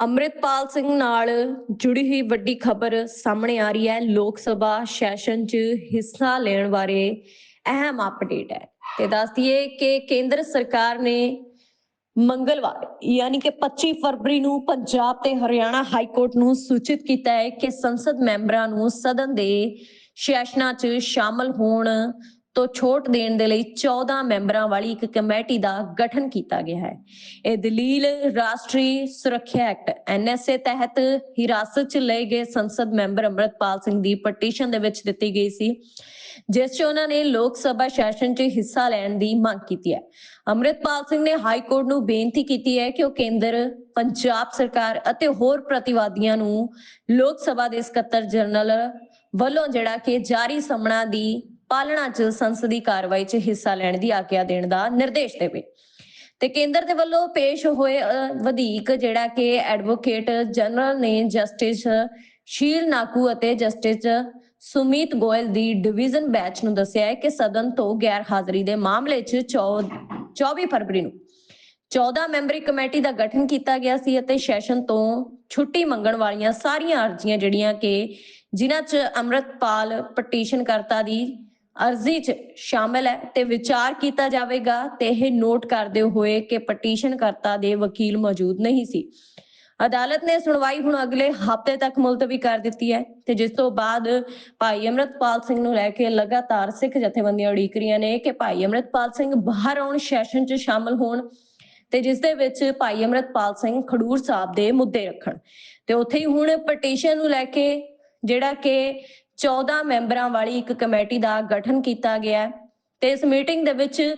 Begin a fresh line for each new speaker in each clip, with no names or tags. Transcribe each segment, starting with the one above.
ਅੰਮ੍ਰਿਤਪਾਲ ਸਿੰਘ ਨਾਲ ਜੁੜੀ ਹੋਈ ਵੱਡੀ ਖਬਰ ਸਾਹਮਣੇ ਆ ਰਹੀ ਹੈ। ਲੋਕ ਸਭਾ ਸੈਸ਼ਨ 'ਚ ਹਿੱਸਾ ਲੈਣ ਬਾਰੇ ਅਹਿਮ ਅਪਡੇਟ ਹੈ। ਤੇ ਦੱਸ ਕਿ ਕੇਂਦਰ ਸਰਕਾਰ ਨੇ ਮੰਗਲਵਾਰ, ਯਾਨੀ ਕਿ 25 ਫਰਵਰੀ ਨੂੰ ਪੰਜਾਬ ਤੇ ਹਰਿਆਣਾ ਹਾਈ ਕੋਰਟ ਨੂੰ ਸੂਚਿਤ ਕੀਤਾ ਹੈ ਕਿ ਸੰਸਦ ਮੈਂਬਰਾਂ ਨੂੰ ਸਦਨ ਦੇ ਸੈਸ਼ਨਾਂ 'ਚ ਸ਼ਾਮਲ ਹੋਣ ਤੋਂ ਛੋਟ ਦੇਣ ਦੇ ਲਈ 14 ਮੈਂਬਰਾਂ ਵਾਲੀ ਇੱਕ ਕਮੇਟੀ ਦਾ ਗਠਨ ਕੀਤਾ ਗਿਆ ਹੈ। ਇਹ ਦਲੀਲ ਰਾਸ਼ਟਰੀ ਸੁਰੱਖਿਆ ਐਕਟ, ਐਨਐਸਏ ਤਹਿਤ ਹਿਰਾਸਤ 'ਚ ਲਏ ਗਏ ਸੰਸਦ ਮੈਂਬਰ ਅੰਮ੍ਰਿਤਪਾਲ ਸਿੰਘ ਦੀ ਪਟੀਸ਼ਨ ਦੇ ਵਿੱਚ ਦਿੱਤੀ ਗਈ ਸੀ, ਜਿਸ 'ਚ ਉਹਨਾਂ ਨੇ ਲੋਕ ਸਭਾ ਸੈਸ਼ਨ 'ਚ ਹਿੱਸਾ ਲੈਣ ਦੀ ਮੰਗ ਕੀਤੀ ਹੈ। ਅੰਮ੍ਰਿਤਪਾਲ ਸਿੰਘ ਨੇ ਹਾਈ ਕੋਰਟ ਨੂੰ ਬੇਨਤੀ ਕੀਤੀ ਹੈ ਕਿ ਉਹ ਕੇਂਦਰ, ਪੰਜਾਬ ਸਰਕਾਰ ਅਤੇ ਹੋਰ ਪ੍ਰਤੀਵਾਦੀਆਂ ਨੂੰ ਲੋਕ ਸਭਾ ਦੇ ਸਕੱਤਰ ਜਨਰਲ ਵੱਲੋਂ ਜਿਹੜਾ ਕਿ ਜਾਰੀ ਸਮਣਾ ਦੀ ਪਾਲਣਾ 'ਚ ਸੰਸਦੀ ਕਾਰਵਾਈ 'ਚ ਹਿੱਸਾ ਲੈਣ ਦੀ ਆਗਿਆ ਦੇਣ ਦਾ ਨਿਰਦੇਸ਼ ਦੇਵੇ। ਤੇ ਕੇਂਦਰ ਦੇ ਵੱਲੋਂ ਪੇਸ਼ ਹੋਏ ਅ, ਜਿਹੜਾ ਕਿ ਐਡਵੋਕੇਟ ਜਨਰਲ ਨੇ ਜਸਟਿਸ ਸ਼ੀਲ ਨਾਕੂ ਅਤੇ ਜਸਟਿਸ ਸੁਮੀਤ ਗੋਇਲ ਦੀ ਡਿਵੀਜ਼ਨ ਬੈਂਚ ਨੂੰ ਦੱਸਿਆ ਹੈ ਕਿ ਸਦਨ ਤੋਂ ਗੈਰ ਹਾਜ਼ਰੀ ਦੇ ਮਾਮਲੇ 'ਚ 24 ਫਰਵਰੀ ਨੂੰ 14 ਮੈਂਬਰੀ ਕਮੇਟੀ ਦਾ ਗਠਨ ਕੀਤਾ ਗਿਆ ਸੀ ਅਤੇ ਸੈਸ਼ਨ ਤੋਂ ਛੁੱਟੀ ਮੰਗਣ ਵਾਲੀਆਂ ਸਾਰੀਆਂ ਅਰਜ਼ੀਆਂ ਜਿਹੜੀਆਂ ਕਿ ਜਿਨ੍ਹਾਂ 'ਚ ਅੰਮ੍ਰਿਤਪਾਲ ਪਟੀਸ਼ਨਕਰਤਾ ਦੀ ਅਰਜ਼ੀ 'ਚ ਸ਼ਾਮਲ ਹੈ ਤੇ ਵਿਚਾਰ ਕੀਤਾ ਜਾਵੇਗਾ ਤੇ ਇਹ ਨੋਟ ਕਰਦੇ ਹੋਏ ਕਿ ਪਟੀਸ਼ਨਕਰਤਾ ਦੇ ਵਕੀਲ ਮੌਜੂਦ ਨਹੀਂ ਸੀ। ਅਦਾਲਤ ਨੇ ਸੁਣਵਾਈ ਹੁਣ ਅਗਲੇ ਹਫ਼ਤੇ ਤੱਕ ਮੁਲਤਵੀ ਕਰ ਦਿੱਤੀ ਹੈ ਤੇ ਜਿਸ ਤੋਂ ਬਾਅਦ ਭਾਈ ਅਮਰਤਪਾਲ ਸਿੰਘ ਨੂੰ ਲੈ ਕੇ ਲਗਾਤਾਰ ਸਿੱਖ ਜਥੇਬੰਦੀਆਂ ਉਡੀਕ ਰਹੀਆਂ ਨੇ ਕਿ ਭਾਈ ਅਮਰਤਪਾਲ ਸਿੰਘ ਬਾਹਰ ਆਉਣ ਸੈਸ਼ਨ 'ਚ ਸ਼ਾਮਲ ਹੋਣ ਤੇ ਜਿਸ ਦੇ ਵਿੱਚ ਭਾਈ ਅਮਰਤਪਾਲ ਸਿੰਘ ਖਡੂਰ ਸਾਹਿਬ ਦੇ ਮੁੱਦੇ ਰੱਖਣ। ਤੇ ਉੱਥੇ ਹੀ ਹੁਣ ਪਟੀਸ਼ਨ ਨੂੰ ਲੈ ਕੇ ਜਿਹੜਾ ਕਿ 14 ਮੈਂਬਰਾਂ ਵਾਲੀ ਇੱਕ ਕਮੇਟੀ ਦਾ ਗਠਨ ਕੀਤਾ ਗਿਆ ਹੈ। ਤੇ ਇਸ ਮੀਟਿੰਗ ਦੇ ਵਿੱਚ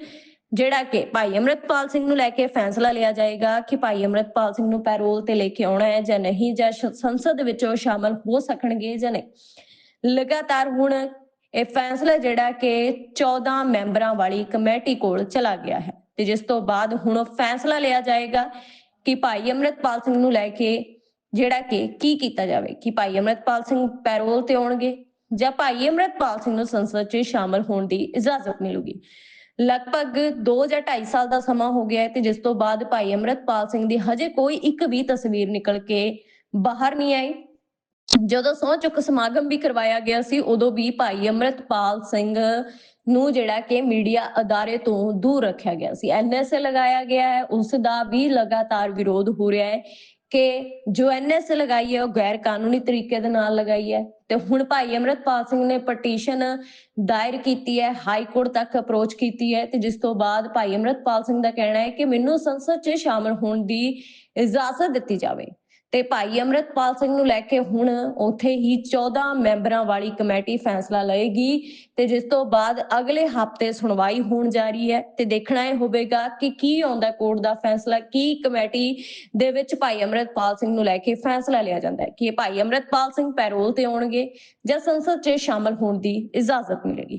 ਜਿਹੜਾ ਕਿ ਭਾਈ ਅਮਰਤਪਾਲ ਸਿੰਘ ਨੂੰ ਲੈ ਕੇ ਫੈਸਲਾ ਲਿਆ ਜਾਏਗਾ ਕਿ ਭਾਈ ਅਮਰਤਪਾਲ ਸਿੰਘ ਨੂੰ ਪੈਰੋਲ ਤੇ ਲੈ ਕੇ ਆਉਣਾ ਹੈ ਜਾਂ ਨਹੀਂ, ਜਾਂ ਸੰਸਦ ਵਿੱਚ ਉਹ ਸ਼ਾਮਲ ਹੋ ਸਕਣਗੇ ਜਾਂ ਨਹੀਂ। ਲਗਾਤਾਰ ਹੁਣ ਇਹ ਫੈਸਲਾ ਜਿਹੜਾ ਕਿ 14 ਮੈਂਬਰਾਂ ਵਾਲੀ ਕਮੇਟੀ ਕੋਲ ਚਲਾ ਗਿਆ ਹੈ ਤੇ ਜਿਸ ਤੋਂ ਬਾਅਦ ਹੁਣ ਫੈਸਲਾ ਲਿਆ ਜਾਏਗਾ ਕਿ ਭਾਈ ਅਮਰਤਪਾਲ ਸਿੰਘ ਨੂੰ ਲੈ ਕੇ ਜਿਹੜਾ ਕਿ ਕੀ ਕੀਤਾ ਜਾਵੇ ਕਿ ਭਾਈ ਅਮਰਤਪਾਲ ਸਿੰਘ ਪੈਰੋਲ ਤੇ ਆਉਣਗੇ ਜਾਂ ਭਾਈ ਅਮਰਤਪਾਲ ਸਿੰਘ ਨੂੰ ਸੰਸਦ 'ਚ ਸ਼ਾਮਲ ਹੋਣ ਦੀ ਇਜਾਜ਼ਤ ਮਿਲੂਗੀ। ਲਗਭਗ 2 ਜਾਂ 2.5 ਸਾਲ ਦਾ ਸਮਾਂ ਹੋ ਗਿਆ ਹੈ ਤੇ ਜਿਸ ਤੋਂ ਬਾਅਦ ਭਾਈ ਅਮਰਤਪਾਲ ਸਿੰਘ ਦੀ ਹਜੇ ਕੋਈ ਇੱਕ ਵੀ ਤਸਵੀਰ ਨਿਕਲ ਕੇ ਬਾਹਰ ਨਹੀਂ ਆਈ। ਜਦੋਂ ਸਹੁੰ ਚੁੱਕ ਸਮਾਗਮ ਵੀ ਕਰਵਾਇਆ ਗਿਆ ਸੀ, ਉਦੋਂ ਵੀ ਭਾਈ ਅਮਰਤਪਾਲ ਸਿੰਘ ਨੂੰ ਜਿਹੜਾ ਕਿ ਮੀਡੀਆ ਅਦਾਰੇ ਤੋਂ ਦੂਰ ਰੱਖਿਆ ਗਿਆ ਸੀ। ਐਨਐਸਏ ਲਗਾਇਆ ਗਿਆ ਹੈ, ਉਸ ਦਾ ਵੀ ਲਗਾਤਾਰ ਵਿਰੋਧ ਹੋ ਰਿਹਾ ਹੈ। ਕਿ ਜੋ ਐਨਐਸਏ ਲਗਾਈ ਹੈ, ਉਹ ਗੈਰ ਕਾਨੂੰਨੀ ਤਰੀਕੇ ਦੇ ਨਾਲ ਲਗਾਈ ਹੈ। ਤੇ ਹੁਣ ਭਾਈ ਅਮਰਤਪਾਲ ਸਿੰਘ ਨੇ ਪਟੀਸ਼ਨ ਦਾਇਰ ਕੀਤੀ ਹੈ, ਹਾਈ ਕੋਰਟ ਤੱਕ ਅਪਰੋਚ ਕੀਤੀ ਹੈ ਤੇ ਜਿਸ ਤੋਂ ਬਾਅਦ ਭਾਈ ਅਮਰਤਪਾਲ ਸਿੰਘ ਦਾ ਕਹਿਣਾ ਹੈ ਕਿ ਮੈਨੂੰ ਸੰਸਦ 'ਚ ਸ਼ਾਮਲ ਹੋਣ ਦੀ ਇਜਾਜ਼ਤ ਦਿੱਤੀ ਜਾਵੇ। ਤੇ ਭਾਈ ਅਮਰਤਪਾਲ ਸਿੰਘ ਨੂੰ ਲੈ ਕੇ ਹੁਣ ਉੱਥੇ ਹੀ 14 ਮੈਂਬਰਾਂ ਵਾਲੀ ਕਮੇਟੀ ਫੈਸਲਾ ਲਏਗੀ ਤੇ ਜਿਸ ਤੋਂ ਬਾਅਦ ਅਗਲੇ ਹਫ਼ਤੇ ਸੁਣਵਾਈ ਹੋਣ ਜਾ ਰਹੀ ਹੈ ਤੇ ਦੇਖਣਾ ਇਹ ਹੋਵੇਗਾ ਕਿ ਕੀ ਆਉਂਦਾ ਕੋਰਟ ਦਾ ਫੈਸਲਾ, ਕੀ ਕਮੇਟੀ ਦੇ ਵਿੱਚ ਭਾਈ ਅਮਰਤਪਾਲ ਸਿੰਘ ਨੂੰ ਲੈ ਕੇ ਫੈਸਲਾ ਲਿਆ ਜਾਂਦਾ ਹੈ, ਕਿ ਇਹ ਭਾਈ ਅਮਰਤਪਾਲ ਸਿੰਘ ਪੈਰੋਲ ਤੇ ਆਉਣਗੇ ਜਾਂ ਸੰਸਦ 'ਚ ਸ਼ਾਮਲ ਹੋਣ ਦੀ ਇਜਾਜ਼ਤ ਮਿਲੇਗੀ।